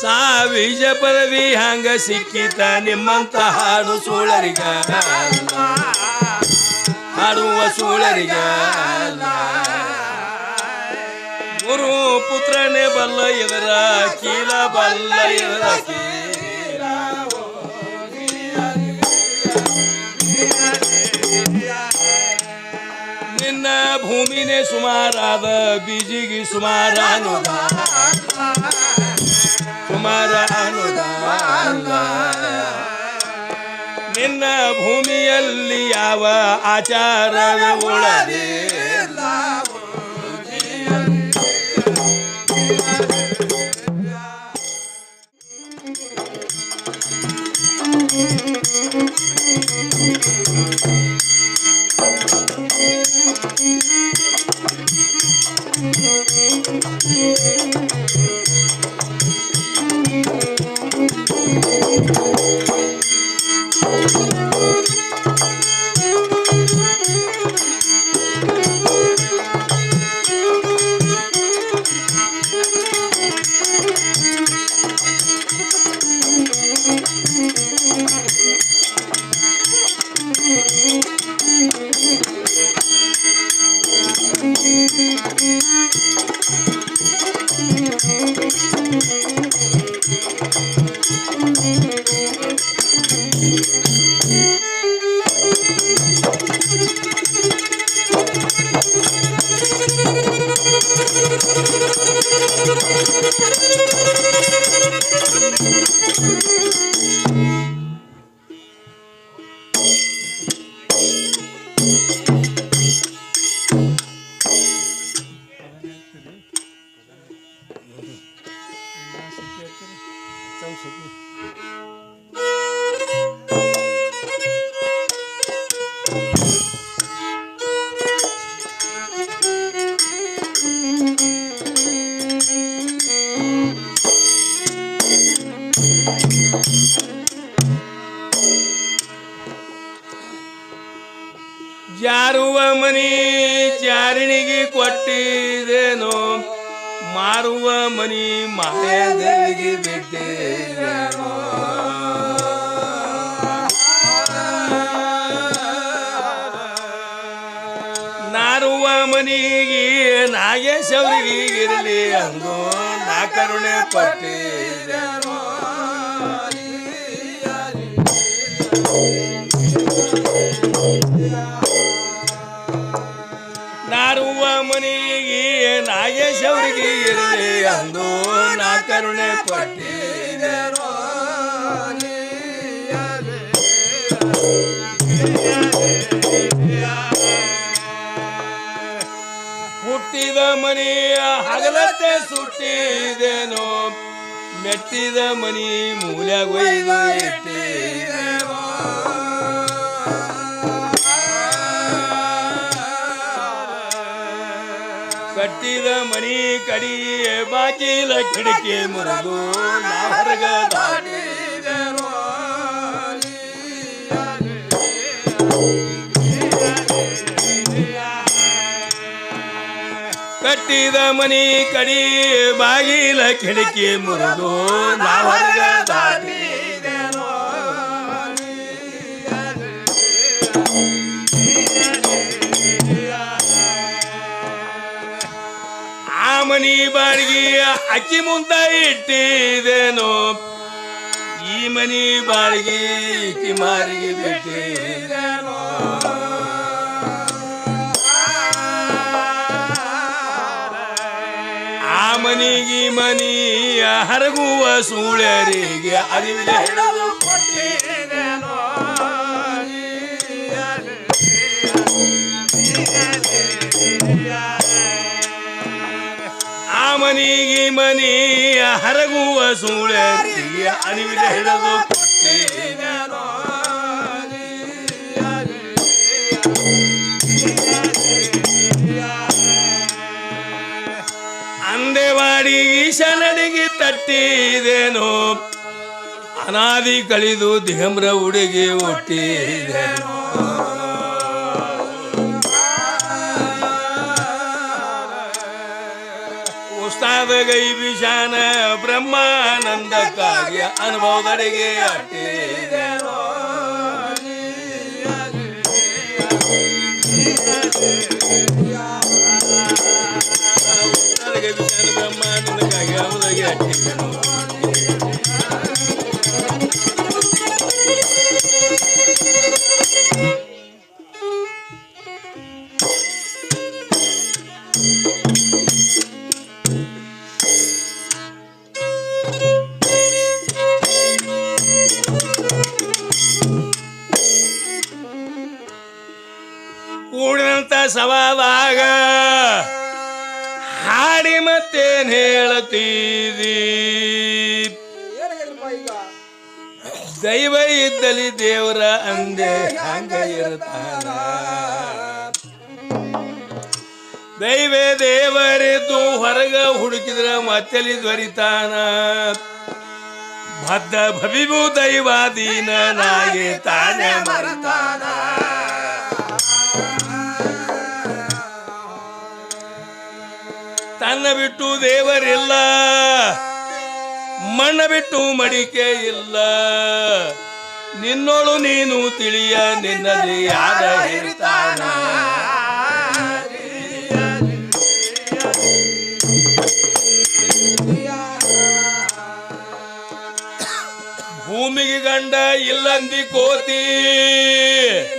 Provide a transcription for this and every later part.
ಸಾವಿಜ ಪದವಿ ಹಂಗ ಸಿಕ್ಕಿತ ನಿಮ್ಮಂತ ಹಾಡು ಸೂಳರಿಗ. ಹಾಡುವ ಸೂಳರಿಗ. ಗುರು ಪುತ್ರನೇ ಬಲ್ಲ ಇದರ ಕೀಲ ಬಲ್ಲ ಇವರ ಕೀಲ. ನಿನ್ನ ಭೂಮಿನೇ ಸುಮಾರಾದ ಬೀಜಿಗೆ ಸುಮಾರ ಸುಮಾರ ನಿನ್ನ ಭೂಮಿಯಲ್ಲಿ ಯಾವ ಆಚಾರವೇ Thank you. daw, sige. ಮಾರುವ ಮನಿ ಮಾಯಾದೇವಿಗೆ ಬಿಟ್ಟೆ ನಾರುವ ಮನಿಗೆ ನಾಗೇಶ್ ಅವರಿಗೆ ಇರಲಿ ಅಂದು ನಾ ಕರುಣೆ ಪಟ್ಟಿದ್ದೇನೋ ನಾಗೇಶ್ ಅವರಿಗೆ ಇರಲಿ ಅಂದು ನಾ ಕರುಣೆ ಪಟ್ಟಿದ್ದೇನೋ ಹುಟ್ಟಿದ ಮನೆಯ ಹಗಲತ್ತೆ ಸುಟ್ಟಿದೆನೋ ಮೆಟ್ಟಿದ ಮನಿ ಮೂಲ ಒಯ್ದು ಕಟ್ಟಿದ ಕಡಿಯೇ ಬಾಗಿಲ ಕಿಡಕಿ ಮುರಿದು ನಾ ಹೊರಗ ಕಟ್ಟಿದ ಮನಿ ಕಡಿ ಬಾಗಿಲ ಕಿಡಕಿ ಮುರಿದು ನಾ ಹೊರಗ ದಾಟಿದೆನೋ. ಮನಿ ಬಾಡಿಗೆ ಅಕ್ಕಿ ಮುಂದ ಇಟ್ಟಿದೇನೋ. ಈ ಮನಿ ಬಾಡಿಗೆ ಇಕ್ಕಿ ಮಾರಿಗೆ ಬಿಟ್ಟಿದೇನೋ. ಆ ಮನಿಗೆ ಮನಿ ಹರಗುವ ಸೂಳ್ಯರಿಗೆ ಅರಿವಿಲ್ಲ ಹಿಡಿದು ಕೊಟ್ಟಿದೇನೋ ಆ ಮನಿಗೆ ಮನಿ ಹರಗುವ ಸೂಳೆ ಅರಿವಿನ ಹಿಡಿದು ಕೊಟ್ಟಿದೇನೋ ಅಂದೆವಾಡಿ ಈಶನಡಿಗೆ ತಟ್ಟಿದೇನೋ? ಅನಾದಿ ಕಳಿದು ದಿಗಂಬ್ರ ಉಡುಗೆ ಹುಟ್ಟಿದೇನೋ ಗೈ ವಿಷಾನ ಕಾರ್ಯ ಅನುಭವದಡೆಗೆ ಅಟ್ಟಿದೆನೋ ಬ್ರಹ್ಮಾನಂದ ಕಾರ್ಯ ಅನುಭವದಡೆಗೆ ಅಟ್ಟಿದೆನೋ ಕೂಡಿದಂತ ಸವಾದಾಗ ಹಾಡಿ ಮತ್ತೇನ್ ಹೇಳತೀರಿ? ದೈವ ಇದ್ದಲ್ಲಿ ದೇವರ ಅಂದೆ ಹಂಗ ಇರ್ತಾನ. ದೈವೇ ದೇವರಿದ್ದು ಹೊರಗ ಹುಡುಕಿದ್ರ ಮತ್ತೆಲಿ ದೊರಿತಾನ? ಬದ್ಧ ಭವಿಭೂ ದೈವಾದೀನ ನಾಗೆ ತಾನೇ ಮರತಾನ? ತನ್ನ ಬಿಟ್ಟು ದೇವರಿಲ್ಲ ಮಣ್ಣ ಬಿಟ್ಟು ಮಡಿಕೆ ಇಲ್ಲ. ನಿನ್ನೋಳು ನೀನು ತಿಳಿಯ, ನಿನ್ನಲ್ಲಿ ಯಾರ ಇರ್ತಾನ? ಭೂಮಿಗೆ ಗಂಡ ಇಲ್ಲಂದಿ ಕೋತಿ.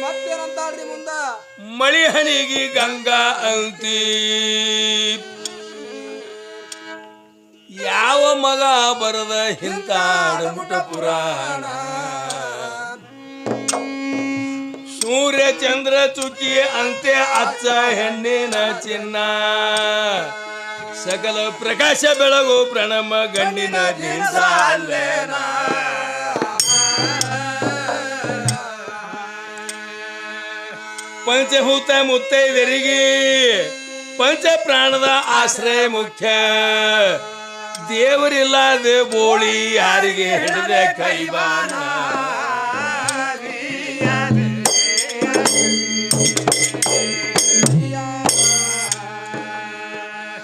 ಮತ್ತೇನಂತಾಳ್ರಿ ಮುಂದ? ಮಳಿ ಹನಿಗೆ ಗಂಗಾ ಅಂತಿ. ಯಾವ ಮಗ ಬರದ ಹಿಂತಾಡಮುಟ ಪುರಾಣ. ಸೂರ್ಯ ಚಂದ್ರ ಚುಕ್ಕಿ ಅಂತೆ ಅಚ್ಚ ಹೆಣ್ಣಿನ ಚಿನ್ನ. ಸಕಲ ಪ್ರಕಾಶ ಬೆಳಗು ಪ್ರಣಮ ಜಿಂಸಾಲೇನ ಪಂಚಭೂತ ಮುತ್ತೈದರಿಗೆ ಪಂಚ ಪ್ರಾಣದ ಆಶ್ರಯ ಮುಖ್ಯ. ದೇವರಿಲ್ಲದೆ ಬೋಳಿ ಯಾರಿಗೆ ಹಿಡಿದ ಕೈವಾನ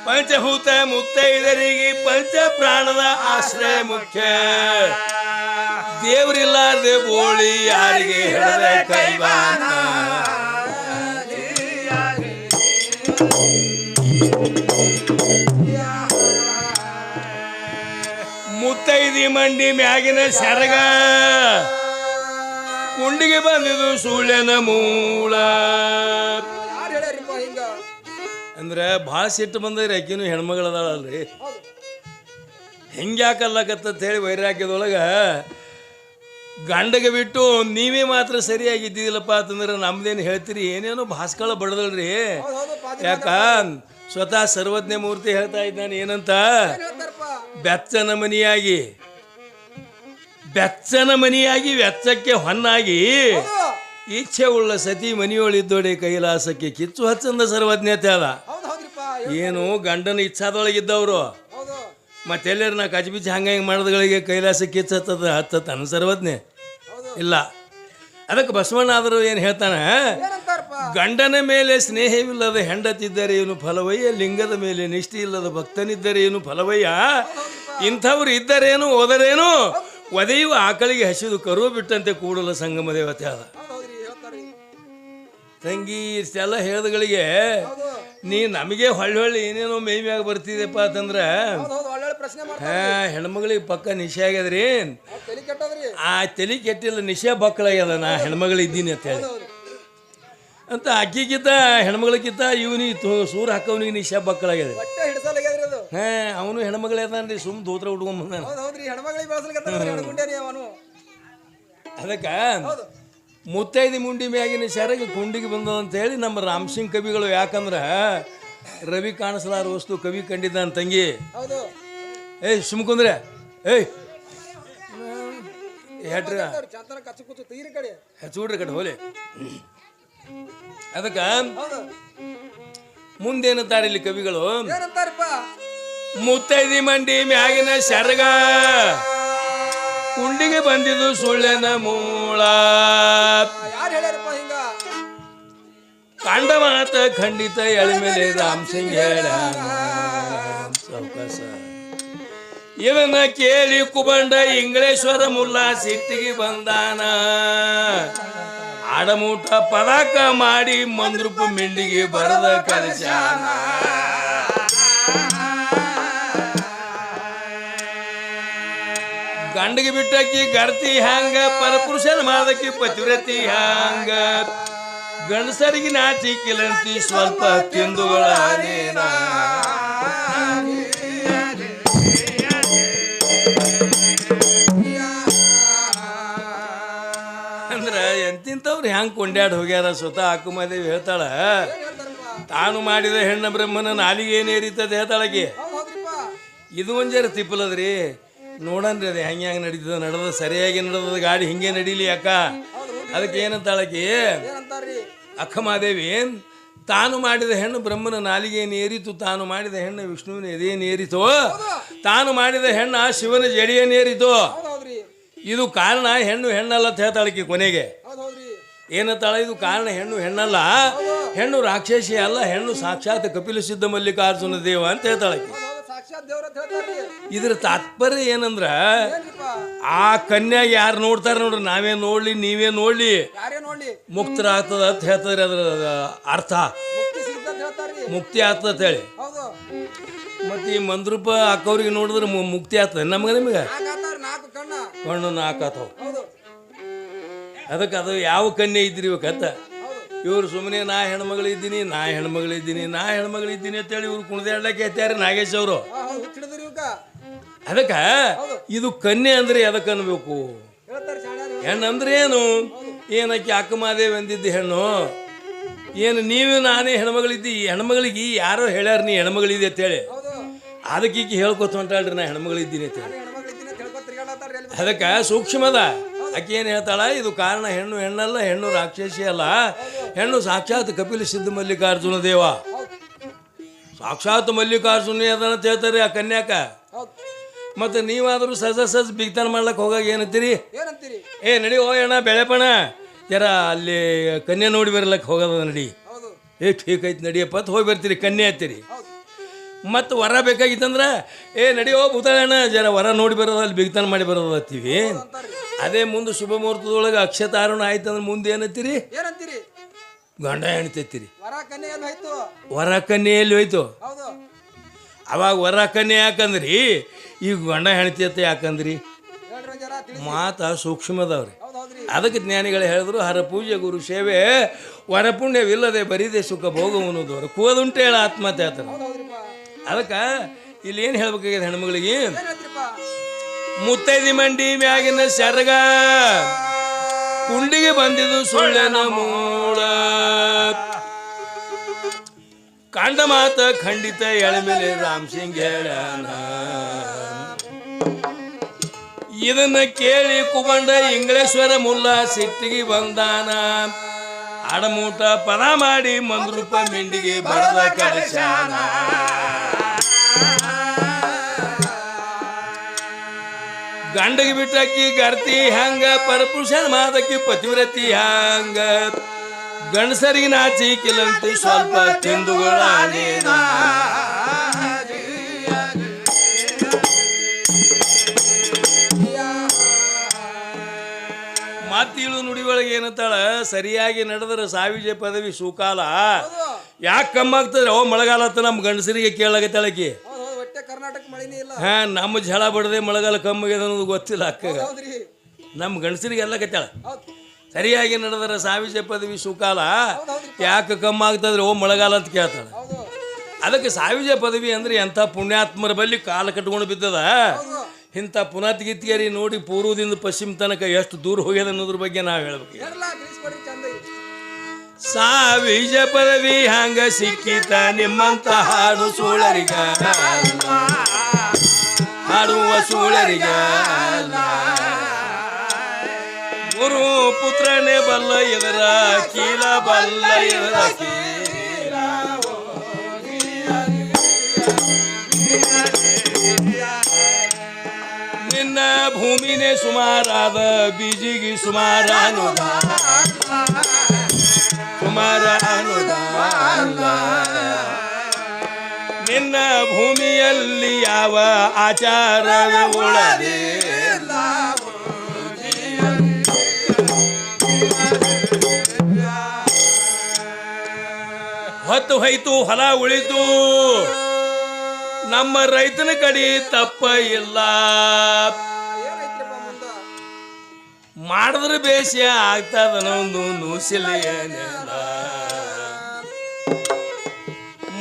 ಪಂಚಭೂತ ಮುತ್ತೈದರಿಗೆ ಪಂಚ ಪ್ರಾಣದ ಆಶ್ರಯ ಮುಖ್ಯ. ದೇವರಿಲ್ಲಾರ್ದೆ ಬೋಳಿ ಯಾರಿಗೆ ಹೇಳದೆ ಕೈವಾನ? ಮುತ್ತೈದಿ ಮಂಡಿ ಮ್ಯಾಗಿನ ಸೆರಗ ಕುಂಡಿಗೆ ಬಂದಿದ್ದು ಸುಳ್ಳೆನ ಮೂಳ. ಅಂದ್ರೆ ಭಾಳ ಸಿಟ್ಟು ಬಂದ್ರೆ ಆಕಿನೂ ಹೆಣ್ಮಗಳದಾಳಲ್ರಿ. ಹೆಂಗ್ಯಾಕಲ್ಲಕತ್ತ ಹೇಳಿ ವೈರಾಗ್ಯದೊಳಗೆ ಗಂಡಗೆ ಬಿಟ್ಟು ನೀವೇ ಮಾತ್ರ ಸರಿಯಾಗಿದ್ದಿಲ್ಲಪ್ಪ ಅಂತಂದ್ರೆ ನಮ್ದೇನು ಹೇಳ್ತೀರಿ? ಏನೇನೋ ಭಾಸ್ಕಳ ಬಡದಳ್ರಿ ಯಾಕ? ಸ್ವತಃ ಸರ್ವಜ್ಞ ಮೂರ್ತಿ ಹೇಳ್ತಾ ಇದ್ದಾನೆ, ಏನಂತ? ಬೆಚ್ಚನ ಮನಿಯಾಗಿ ಬೆಚ್ಚನ ಮನಿಯಾಗಿ ವೆಚ್ಚಕ್ಕೆ ಹೊನ್ನಾಗಿ ಇಚ್ಛೆ ಉಳ್ಳ ಸತಿ ಮನಿಯೊಳಿದ್ದೋಡೆ ಕೈಲಾಸಕ್ಕೆ ಕಿಚ್ಚು ಹಚ್ಚಂದ ಸರ್ವಜ್ಞತೆ ಅದ. ಏನು ಗಂಡನ ಇಚ್ಛಾದೊಳಗಿದ್ದವರು ಮತ್ತೆಲ್ಲರ ನಾ ಕಜ್ಬಿಜ್ ಹಂಗೆ ಹಿಂಗೆ ಮಾಡೋದ್ಗಳಿಗೆ ಕೈಲಾಸ ಕಿಚ್ಚು ಹತ್ತದ ಹತ್ತತನ ಸರ್ವಜ್ಞೆ. ಇಲ್ಲ. ಅದಕ್ಕೆ ಬಸವಣ್ಣ ಆದರೂ ಏನು ಹೇಳ್ತಾನೆ? ಗಂಡನ ಮೇಲೆ ಸ್ನೇಹವಿಲ್ಲದ ಹೆಂಡತಿದ್ದರೆ ಏನು ಫಲವಯ್ಯ? ಲಿಂಗದ ಮೇಲೆ ನಿಷ್ಠೆ ಇಲ್ಲದ ಭಕ್ತನಿದ್ದರೆ ಏನು ಫಲವಯ್ಯ? ಇಂಥವ್ರು ಇದ್ದರೇನು ಓದರೇನು? ಒದೆಯುವ ಆಕಳಿಗೆ ಹಸಿದು ಕರು ಬಿಟ್ಟಂತೆ ಕೂಡಲ ಸಂಗಮ ದೇವತೆ ಅದ. ತಂಗಿ ಇಷ್ಟೆಲ್ಲ ಹೇಳ್ದಗಳಿಗೆ ನೀ ನಮಗೆ ಹೊಳ್ಳಿ ಹೊಳ್ಳಿ ಏನೇನೋ ಮೈ ಮ್ಯಾಗ ಬರ್ತಿದೆಪ್ಪ ಅಂತಂದ್ರೆ ಹೆಣ್ಮಗಳಿಗೆ ಪಕ್ಕ ನಿಶೆ ಆಗ್ಯದ್ರಿ. ಆ ತಲೆ ಕೆಟ್ಟಿಲ್ಲ ನಿಶೆ ಬಕ್ಕಳಾಗ್ಯದ ನಾ ಹೆಣ್ಮಗಳು ಇದ್ದೀನಿ ಅಂತ ಹೇಳಿ. ಅಂತ ಅಕ್ಕಿಗಿಂತ ಹೆಣ್ಮಗಳಿಗಿಂತ ಇವನಿಗೆ ಸೂರ್ ಹಾಕವನಿಗೆ ನಿಶೆ ಬಕ್ಕಳಾಗ್ಯದ ಹಾ ಅವನು ಹೆಣ್ಮಗಳು ಅದಾನ್ರಿ ಸುಮ್ ದೋತ್ರ ಬಂದಾನ. ಅವನು. ಅದಕ್ಕ ಹೌದು. ಮುತ್ತೈದಿ ಮುಂಡಿ ಮ್ಯಾಗಿನ ಶರಗೆ ಕುಂಡಿಗೆ ಬಂದದ ಅಂತ ಹೇಳಿ ನಮ್ಮ ರಾಮಸಿಂಗ್ ಕವಿಗಳು ಯಾಕಂದ್ರೆ ರವಿ ಕಾಣಿಸಲಾರ ವಸ್ತು ಕವಿ ಕಂಡಿದ್ದಾನ ತಂಗಿ. ಹೌದು. ಏಯ್ ಸುಮ್ಕುಂದ್ರೆ. ಏಯ್. ಕಡೆ. ಹೆಚ್ಚುಡ್ರಿ ಕಡೆ ಹೋಲಿ. ಅದಕ್ಕ ಮುಂದೇನಂತಾರೆ ಇಲ್ಲಿ ಕವಿಗಳು? ಮುತ್ತೈದಿ ಮಂಡಿ ಮ್ಯಾಗಿನ ಸೆರಗ ಕುಂಡಿಗೆ ಬಂದಿದ್ದು ಸುಳ್ಳೆನ ಮೂಳ ಯಾರು ಹೇಳ್ಯಾರಪ್ಪ ಹಿಂಗ ಕಂಡ ಮಾತ ಖಂಡಿತ ಎಳಿಮೇಲೆ ರಾಮ್ ಸಿಂಗ್ ಹೇಳ ಸಾವಕಾಶ ಇದನ್ನ ಕೇಳಿ ಕುಬಂಡ ಇಂಗ್ಲೇಶ್ವರ ಮುಲ್ಲ ಸಿಟ್ಟಿಗೆ ಬಂದಾನ ಆಡಮೂಟ ಪದಾಕ ಮಾಡಿ ಮಂದ್ರೂಪ ಮಿಂಡಿಗೆ ಬರದ ಕಲಿಸ್ಯಾನ ಗಂಡಿಗೆ ಬಿಟ್ಟಕ್ಕಿ ಗರ್ತಿ ಹ್ಯಾಂಗ ಪರಪುರುಷನ ಮಾದಕ್ಕಿ ಪತಿವ್ರತಿ ಹ್ಯಾಂಗ. ಗಂಡಸರಿಗೆ ನಾಚಿ ಕಿಲಂತಿ ಸ್ವಲ್ಪ ತಿಂದುಗಳ ಅಂದ್ರ ಎಂತಿಂತವ್ರು ಹ್ಯಾಂಗ ಕೊಂಡ್ಯಾಡ್ ಹೋಗ್ಯಾರ ಸ್ವತಃ ಹಾಕುಮಾದೇವಿ ಹೇಳ್ತಾಳ. ತಾನು ಮಾಡಿದ ಹೆಣ್ಣ ಬ್ರಹ್ಮನ ನಾಲಿಗೆ ಏನೇರಿತದೆ ಹೇಳ್ತಾಳಗೆ ಹೌದ್ ಇದು ಒಂದ್ ಜರ ತಿಪ್ಪಲದ್ರಿ. ನೋಡನ್ರಿ ಅದು ಹೆಂಗೆ ಹೆಂಗೆ ನಡೀತದ ನಡೆದ ಸರಿಯಾಗಿ ನಡೆದ ಗಾಡಿ ಹಿಂಗೆ ನಡೀಲಿ ಅಕ್ಕ. ಅದಕ್ಕೆ ಏನಂತಾಳಕಿ? ಅಕ್ಕ ಮಾದೇವಿ ತಾನು ಮಾಡಿದ ಹೆಣ್ಣು ಬ್ರಹ್ಮನ ನಾಲಿಗೆ ಏರಿತು ತಾನು ಮಾಡಿದ ಹೆಣ್ಣು ವಿಷ್ಣುವಿನ ಎದೆಯನ್ನೇರಿತು ತಾನು ಮಾಡಿದ ಹೆಣ್ಣು ಶಿವನ ಜಡಿಯನ್ನೇರಿತು ಇದು ಕಾರಣ ಹೆಣ್ಣು ಹೆಣ್ಣಲ್ಲ ಅಂತ ಹೇಳ್ತಾಳಕಿ ಕೊನೆಗೆ. ಏನತ್ತಾಳ ಇದು ಕಾರಣ ಹೆಣ್ಣು ಹೆಣ್ಣಲ್ಲ. ಹೆಣ್ಣು ರಾಕ್ಷಸಿ ಅಲ್ಲ ಹೆಣ್ಣು ಸಾಕ್ಷಾತ್ ಕಪಿಲ ಸಿದ್ಧ ಮಲ್ಲಿಕಾರ್ಜುನ ದೇವ ಅಂತ ಹೇಳ್ತಾಳಕಿ. ಸಾಕ್ಷಾತ್ ದೇವ್ರ ಅಂತ ಹೇಳ್ತಾರ್ರಿ ಇದ್ರ ತಾತ್ಪರ್ಯ ಏನಂದ್ರ ಏನ್ರಿಪ್ಪ? ಆ ಕನ್ಯಾಗ ಯಾರು ನೋಡ್ತಾರೆ ನೋಡ್ರಿ ನಾವೇ ನೋಡ್ಲಿ ನೀವೇ ನೋಡ್ಲಿ. ಯಾರೇ ನೋಡ್ಲಿ? ಮುಕ್ತರಾಗ್ತದ ಅಂತ ಹೇಳ್ತಾರೆ ಅದ್ರ ಅರ್ಥ. ಮುಕ್ತಿ ಸಿಗ್ತದ ಅಂತ ಹೇಳ್ತಾರ್ರಿ. ಮುಕ್ತಿ ಆಗ್ತದ ಅಂತ ಹೇಳಿ. ಹೌದು. ಮತ್ತೆ ಈ ಮಂದ್ರೂಪ ಅಕ್ಕವ್ರಿಗೆ ನೋಡಿದ್ರೆ ಮು- ಮುಕ್ತಿ ಆಗ್ತದೆ. ನಮ್ಗೆ ನಿಮ್ಗೆ? ನಾಲ್ಕು ಆತಾರ ನಾಲ್ಕು ಕಣ್ಣ. ಕಣ್ಣು ನಾಕಾತವ್ ಹೌದು. ಅದಕ್ಕೆ ಅದು ಯಾವ ಕನ್ಯೆ ಇದ್ರಿ ಹೌದು ಇವ್ರು ಸುಮ್ಮನೆ ನಾ ಹೆಣ್ಮಗಳಿದ್ದೀನಿ ನಾ ಹೆಣ್ಮಗಳಿದ್ದೀನಿ ನಾ ಹೆಣ್ಮಗಳಿದ್ದೀನಿ ಅಂತೇಳಿ ಇವ್ರು ಕುಣಿದಾಡ್ಲಕ್ಕೆ ಎತ್ತಾರೆ ನಾಗೇಶ್ ಅವರು. ಅದಕ್ಕೆ ಇದು ಕನ್ಯೆ ಅಂದ್ರೆ ಎದಕ್ಕೆ ಅನ್ಬೇಕು? ಹೇಳ್ತಾರ ಶಾಣ್ಯಾರು ಹೆಣ್ಣು ಅಂದ್ರೆ ಏನು? ಏನಕ್ಕೆ ಅಕ್ಕ ಮಾದೇವಿ ಅಂದಿದ್ದು ಹೆಣ್ಣು? ಏನು ನೀವು ನಾನೇ ಹೆಣ್ಮಗಳಿದ್ದಿ? ಹೆಣ್ಮಗಳಿಗೆ ಯಾರೋ ಹೇಳ್ಯಾರ ನೀ ಹೆಣ್ಮಗಳಿದೆ ಅಂತೇಳಿ. ಅದಕ್ಕೆ ಈಗ ಹೇಳ್ಕೊತ ಹೊಂಟಾಳ್ರಿ ನಾ ಹೆಣ್ಮಗಳಿದ್ದೀನಿ ಅಂತೇಳಿ. ಅದಕ್ಕೆ ಸೂಕ್ಷ್ಮದ. ಆಕೆ ಏನು ಹೇಳ್ತಾಳ ಇದು ಕಾರಣ ಹೆಣ್ಣು ಹೆಣ್ಣಲ್ಲ ಹೆಣ್ಣು ರಾಕ್ಷಸಿ ಅಲ್ಲ. ಹೆಣ್ಣು ಸಾಕ್ಷಾತ್ ಕಪಿಲ ಸಿದ್ಧ ಮಲ್ಲಿಕಾರ್ಜುನ ದೇವ. ಸಾಕ್ಷಾತ್ ಮಲ್ಲಿಕಾರ್ಜುನ ಅದನ್ನ ಅಂತ ಹೇಳ್ತಾರೆ ಆ ಕನ್ಯಾಕ. ಮತ್ತೆ ನೀವಾದರೂ ಸಜ ಸಜ್ ಬಿಗ್ತಾನ ಮಾಡ್ಲಕ್ಕೆ ಹೋಗಾಗ ಏನಂತೀರಿ? ಏ ನಡಿ ಓ ಅಣ್ಣ ಬೆಳೆಪಣ. ಜರ ಅಲ್ಲಿ ಕನ್ಯೆ ನೋಡಿ ಬರ್ಲಕ್ಕೆ ಹೋಗೋದ ನಡಿ. ಏ ಠೀಕ್ ಐತಿ ನಡಿಯಪ್ಪ ಅಂತ ಹೋಗಿ ಬರ್ತೀರಿ ಕನ್ಯೆ ಹತ್ತೀರಿ ಮತ್ತು ವರ ಬೇಕಾಗಿತ್ತಂದ್ರೆ ಏ ನಡಿ ಓ ಭೂತಾಳಣ್ಣ ಜರ ವರ ನೋಡಿ ಬರೋದು ಅಲ್ಲಿ ಬಿಗ್ತಾನ ಮಾಡಿ ಬರೋದು ಹತ್ತೀವಿ ಅದೇ ಮುಂದೆ ಶುಭ ಮುಹೂರ್ತದೊಳಗೆ ಅಕ್ಷತಾರಣ ಆಯ್ತು ಅಂದ್ರೆ ಮುಂದೆ ಏನತ್ತೀರಿ ಏನಂತೀರಿ? ಗಂಡ ಹೆಣ್ತೈತಿರಿ ವರ ಕನ್ಯೆಯಲ್ಲಿ ಹೋಯ್ತು? ವರ ಅವಾಗ ವರ ಕನ್ಯೆ ಯಾಕಂದ್ರಿ? ಈಗ ಗಂಡ ಹೆಣ್ತೈತೆ ಯಾಕಂದ್ರಿ? ಮಾತ ಸೂಕ್ಷ್ಮದವ್ರಿ. ಹೌದು ಅದಕ್ಕೆ ಜ್ಞಾನಿಗಳು ಹೇಳಿದ್ರು ಹರ ಪೂಜೆ ಗುರು ಸೇವೆ ವರಪುಣ್ಯವಿಲ್ಲದೆ ಬರೀದೆ ಸುಖ ಭೋಗವನು ದೊರ ಕೂದುಂಟು ಹೇಳ ಆತ್ಮಹತ್ಯೆ ಹೌದು ಅದಕ್ಕೆ ಇಲ್ಲಿ ಏನು ಹೇಳ್ಬೇಕಾಗಿದೆ ಹೆಣ್ಮಗಳಿಗೆ? ಮುತ್ತೈದಿ ಮಂಡಿ ಮ್ಯಾಗಿನ ಸೆರಗ ಕುಂಡಿಗೆ ಬಂದಿದ್ದು ಸುಳ್ಳನ ಮೂಳ ಕಂಡ ಮಾತ ಖಂಡಿತ ಎಳಮೇಲೆ ರಾಮ್ ಸಿಂಗ್ ಹೇಳ್ಯಾನ ಇದನ್ನ ಕೇಳಿ ಕುಬಂಡ ಇಂಗ್ಲೇಶ್ವರ ಮುಲ್ಲ ಸಿಟ್ಟಿಗೆ ಬಂದಾನ ಅಡಮೂಟ ಪದ ಮಾಡಿ ಮಂದ್ರೂಪ ಮಿಂಡಿಗೆ ಬಡದ ಕಲಿಸ್ಯಾನ ಗಂಡಗೆ ಬಿಟ್ಟಾಕಿ ಗರ್ತಿ ಹ್ಯಾಂಗ ಪರಪುರುಷನ ಮಾದಕಿ ಪತಿವ್ರತಿ ಹ್ಯಾಂಗ ಗಂಡಸರಿಗೆ ನಾಚಿ ಕಿಲಂತಿ ಸ್ವಲ್ಪ ತಿಂದುಗಳ ಮಾತಿಳು ನುಡಿ ಒಳಗೆ ಏನಂತಾಳ? ಸರಿಯಾಗಿ ನಡೆದ್ರೆ ಸಾವಿಜ ಪದವಿ ಸುಕಾಲ. ಯಾಕೆ ಕಮ್ಮಾಗ್ತದೆ ಓ, ಮಳೆಗಾಲ ನಮ್ಮ ಗಂಡಸರಿಗೆ ಕೇಳಾಗತ್ತಾಳಕಿ ಕರ್ನಾಟಕ ಮಳಿನೇ ಇಲ್ಲ. ಹಾ ನಮ್ಮ ಝಳ ಬಡದೆ ಮಳೆಗಾಲ ಕಮ್ಮಿಗೆ ಅನ್ನೋದು ಗೊತ್ತಿಲ್ಲ ಅಕ್ಕ ಹೌದ್ರಿ. ನಮ್ಮ ಗಂಡಸರಿಗೆ ಎಲ್ಲ ಕತ್ತಾಳ ಸರಿಯಾಗಿ ನಡೆದರೆ ಸಾವಿಜೆ ಪದವಿ ಸುಕಾಲ. ಯಾಕೆ ಕಮ್ಮಿ ಯಾಕೆ ಕಮ್ಮಾಗ್ತದ್ರೆ ಓ ಮಳೆಗಾಲ ಅಂತ ಕೇಳ್ತಾಳೆ. ಅದಕ್ಕೆ ಸಾವಿಜ ಪದವಿ ಅಂದ್ರೆ ಎಂಥ ಪುಣ್ಯಾತ್ಮರ ಬಲ್ಲಿ ಕಾಲ ಕಟ್ಕೊಂಡು ಬಿದ್ದದ? ಇಂಥ ಪುನಾತ್ಗಿತ್ಯರಿ ನೋಡಿ ಪೂರ್ವದಿಂದ ಪಶ್ಚಿಮ ತನಕ ಎಷ್ಟು ದೂರ ಹೋಗ್ಯದ ಅನ್ನೋದ್ರ ಬಗ್ಗೆ ನಾವು ಹೇಳ್ಬೇಕು. ಸಾವಿಜ ಪದವಿ ಹಂಗ ಸಿಕ್ಕಿತ ನಿಮ್ಮಂತ ಹಾಡು ಸೂಳರಿಗ. ಹಾಡುವ ಸೂಳರಿಗ. ಗುರು ಪುತ್ರನೇ ಬಲ್ಲ ಇದರ ಕೀಲ ಬಲ್ಲ ಇದರ ನಿನ್ನ ಭೂಮಿನೇ ಸುಮಾರಾದ, ಬೀಜಿಗೆ ಸುಮಾರ ಸುಮಾರ ಅನುದಾನ. ಇನ್ನ ಭೂಮಿಯಲ್ಲಿ ಯಾವ ಆಚಾರ ಉಳದೆ ಹೊತ್ತು ಹೋಯ್ತು, ಹೊಲ ಉಳಿತು. ನಮ್ಮ ರೈತನ ಕಡೆ ತಪ್ಪ ಇಲ್ಲ. ಮಾಡಿದ್ರೆ ಆಗ್ತದನೊಂದು ನೂಸಿಲ್ಲ ಏನಿಲ್ಲ.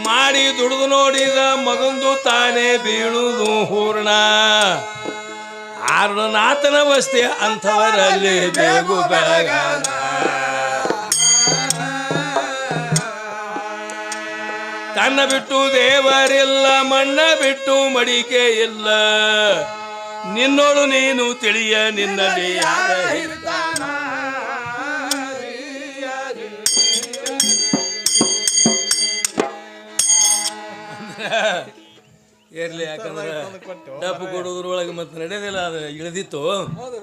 ಮಾಡಿ ದುಡಿದು ನೋಡಿದ ಮಗಂದು ತಾನೇ ಬೀಳುದು ಹೂರ್ಣ. ಆರ್ಣನಾಥನ ವಸ್ತಿ ಅಂಥವರಲ್ಲಿ ಬೇಗು ಬೆಳಗ ತನ್ನ ಬಿಟ್ಟು ದೇವರಿಲ್ಲ, ಮಣ್ಣ ಬಿಟ್ಟು ಮಡಿಕೆ ಇಲ್ಲ. ನಿನ್ನೋಳು ನೀನು ತಿಳಿಯ ನಿನ್ನಲ್ಲಿ ಯಾರ ಇರ್ತಾನ? ಇರ್ಲಿ ಯಾಕಂದ್ರೆ ಡಬ್ಬು ಕೊಡೋದ್ರೊಳಗೆ ಮತ್ತೆ ನಡೆಯೋದಿಲ್ಲ ಅದು ಇಳಿದಿತ್ತು. ಹೌದು.